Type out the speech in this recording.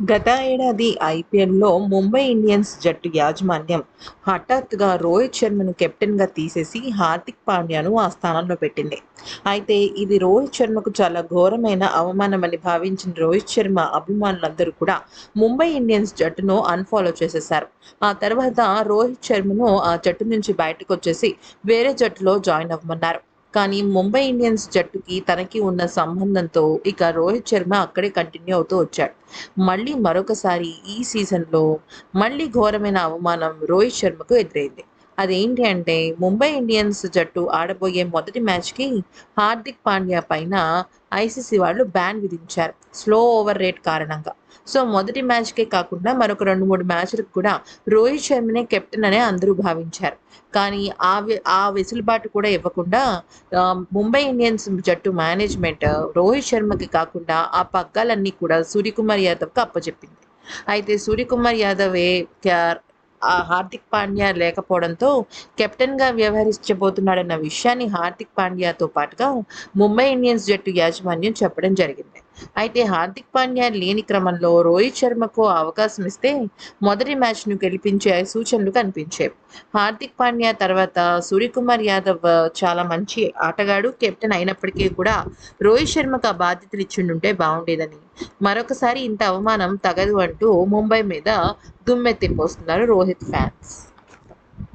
గత ఏడాది ఐపీఎల్లో ముంబై ఇండియన్స్ జట్టు యాజమాన్యం హఠాత్తుగా రోహిత్ శర్మను కెప్టెన్గా తీసేసి హార్దిక్ పాండ్యాను ఆ స్థానంలో పెట్టింది. అయితే ఇది రోహిత్ శర్మకు చాలా ఘోరమైన అవమానమని భావించిన రోహిత్ శర్మ అభిమానులందరూ కూడా ముంబై ఇండియన్స్ జట్టును అన్ఫాలో చేసేశారు. ఆ తర్వాత రోహిత్ శర్మను ఆ జట్టు నుంచి బయటకు వచ్చేసి వేరే జట్టులో జాయిన్ అవ్వమన్నారు. కానీ ముంబై ఇండియన్స్ జట్టుకి తనకి ఉన్న సంబంధంతో ఇక రోహిత్ శర్మ అక్కడే కంటిన్యూ అవుతూ వచ్చాడు. మళ్ళీ మరొకసారి ఈ సీజన్లో మళ్ళీ ఘోరమైన అవమానం రోహిత్ శర్మకు ఎదురైంది. అదేంటి అంటే ముంబై ఇండియన్స్ జట్టు ఆడబోయే మొదటి మ్యాచ్కి హార్దిక్ పాండ్యా పైన ఐసీసీ వాళ్ళు బ్యాన్ విధించారు స్లో ఓవర్ రేట్ కారణంగా. సో మొదటి మ్యాచ్కే కాకుండా మరొక రెండు మూడు మ్యాచ్లకు కూడా రోహిత్ శర్మనే కెప్టెన్ అనే అందరూ భావించారు. కానీ ఆ ఆ వెసులుబాటు కూడా ఇవ్వకుండా ముంబై ఇండియన్స్ జట్టు మేనేజ్మెంట్ రోహిత్ శర్మకి కాకుండా ఆ పగ్గాలన్నీ కూడా సూర్యకుమార్ యాదవ్కి అప్పచెప్పింది అయితే సూర్యకుమార్ యాదవే హార్దిక్ పాండ్యా లేకపోవడంతో కెప్టెన్గా వ్యవహరించబోతున్నాడన్న విషయాన్ని హార్దిక్ పాండ్యాతో పాటుగా ముంబై ఇండియన్స్ జట్టు యాజమాన్యం చెప్పడం జరిగింది. అయితే హార్దిక్ పాండ్యా లేని క్రమంలో రోహిత్ శర్మకు అవకాశం ఇస్తే మొదటి మ్యాచ్ను గెలిపించే సూచనలు కనిపించాయి. హార్దిక్ పాండ్యా తర్వాత సూర్యకుమార్ యాదవ్ చాలా మంచి ఆటగాడు కెప్టెన్ అయినప్పటికీ కూడా రోహిత్ శర్మకు ఆ బాధ్యతలు ఇచ్చిండుంటే బాగుండేదని. మరొకసారి ఇంత అవమానం తగదు అంటూ ముంబై మీద దుమ్మెత్తిపోస్తున్నారు రోహిత్ ఫ్యాన్స్.